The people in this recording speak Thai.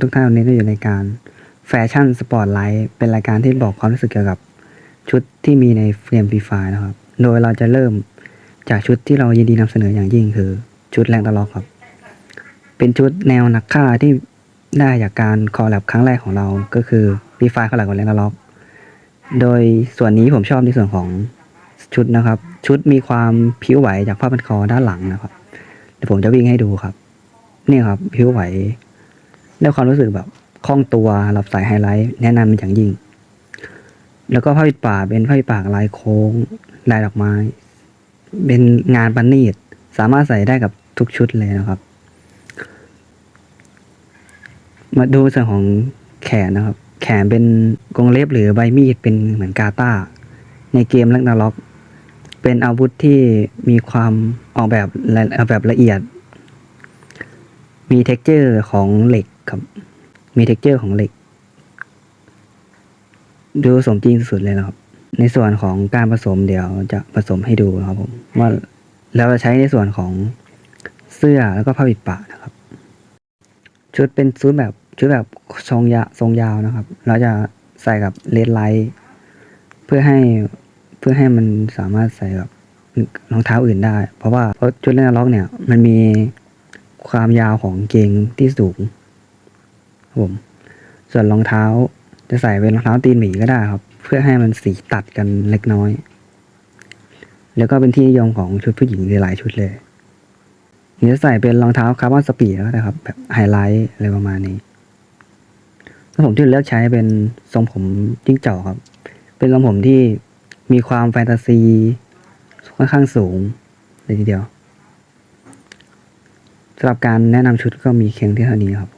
ทุกท่านวันนี้เราอยู่ในการแฟชั่นสปอร์ตไลท์เป็นรายการที่บอกความรู้สึกเกี่ยวกับชุดที่มีในเฟรมฟรีไฟนะครับ โดยเราจะเริ่มจากชุดที่เรายินดีนำเสนออย่างยิ่งคือ ชุดแรงตะลอกครับ เป็นชุดแนวนักฆ่าที่ได้จากการคอลแลบครั้งแรกของเรา ก็คือฟรีไฟคอลแลบกับแรงตะลอก โดยส่วนนี้ผมชอบในส่วนของชุดนะครับ ชุดมีความผิวไหวจากผ้าพันคอด้านหลังนะครับเดี๋ยวผมจะวิ่งให้ดูครับ นี่ครับผิวไหว ได้ความรู้สึกแบบคล่องตัวรับสายไฮไลท์แนะนำเป็นอย่างยิ่ง แล้วก็ผ้าปิดปากเป็นผ้าปิดปากลายโค้ง ลายดอกไม้ เป็นงานประณีตสามารถใส่ได้กับทุกชุดเลยนะครับ มาดูส่วนของแขนนะครับ แขนเป็นกรงเล็บหรือใบมีดเป็นเหมือนกาตาในเกมแลกนาล็อก เป็นอาวุธที่มีความออกแบบออกแบบละเอียด มีเท็กเจอร์ของเหล็ก มีเท็กเจอร์ของเหล็ก ดูสมจริงสุดเลยนะครับ ในส่วนของการผสมเดี๋ยวจะผสมให้ดูนะครับผมว่าเราจะใช้ในส่วนของเสื้อแล้วก็ผ้าปิดปากนะครับ ชุดเป็นชุดแบบชุดแบบทรงยาทรงยาวนะครับ เราจะใส่กับเลดไลท์เพื่อให้เพื่อให้มันสามารถใส่กับรองเท้าอื่นได้ เพราะว่าเพราะชุดเล่นล็อกเนี่ยมันมีความยาวของเกงที่สูง ผมส่วนรองเท้าจะใส่เป็นรองเท้าตีนหมีก็ได้ครับ เพื่อให้มันสีตัดกันเล็กน้อย แล้วก็เป็นที่นิยมของชุดผู้หญิงหลายชุดเลยนี่จะใส่เป็นรองเท้าคาร์บอนสปีดแล้วนะครับ แบบไฮไลท์อะไรประมาณนี้แล้วผมที่เลือกใช้เป็นทรงผมจิ้งจอกครับ เป็นทรงผมที่มีความแฟนตาซีค่อนข้างสูงเลยทีเดียวสำหรับการแนะนำชุดก็มีเคียงที่เท่านี้ครับ